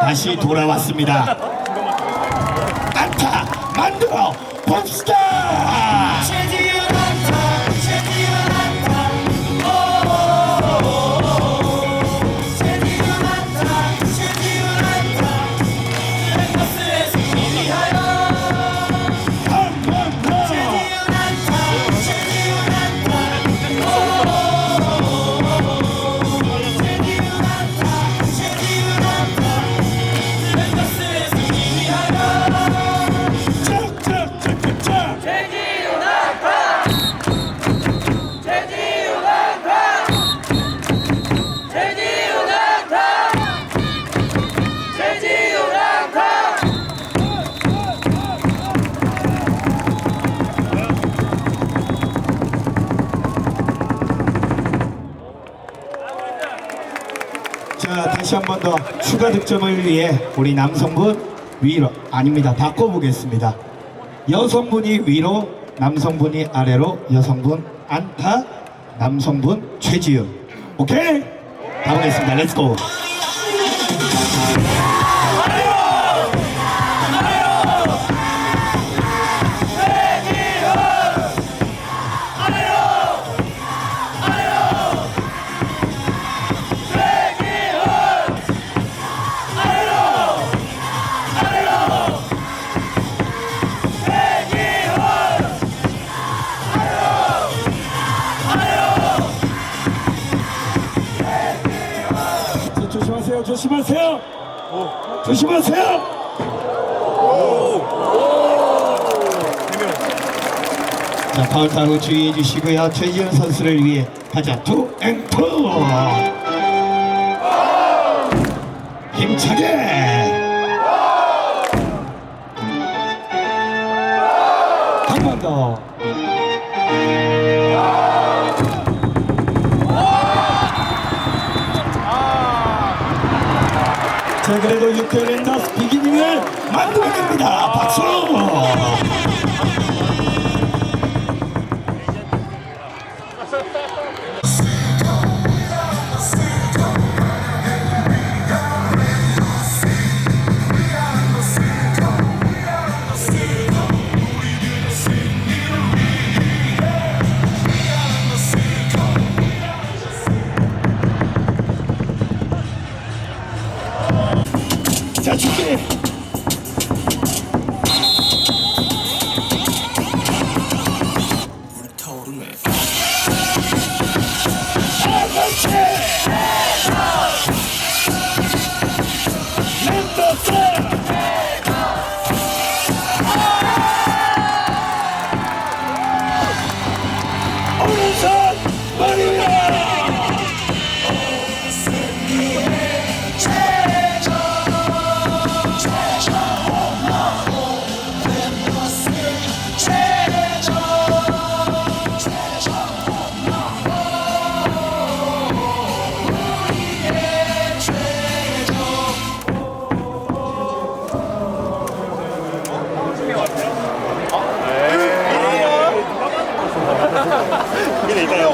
다시 돌아왔습니다. 안타 만들어 봅시다. 자 다시 한 번 더 추가 득점을 위해 우리 남성분 위로 아닙니다. 바꿔보겠습니다. 여성분이 위로 남성분이 아래로 여성분 안타 남성분 최지은. 오케이? 가보겠습니다. 렛츠고 조심하세요 조심하세요. 조심하세요. 자 파울 타고 주의해 주시고요. 최지은 선수를 위해 가자. 투앤투! 힘차게! 한 번 더. 자 그래도 6대 랜더스 비기닝을 만들어냅니다. 박수 attention here. でいたら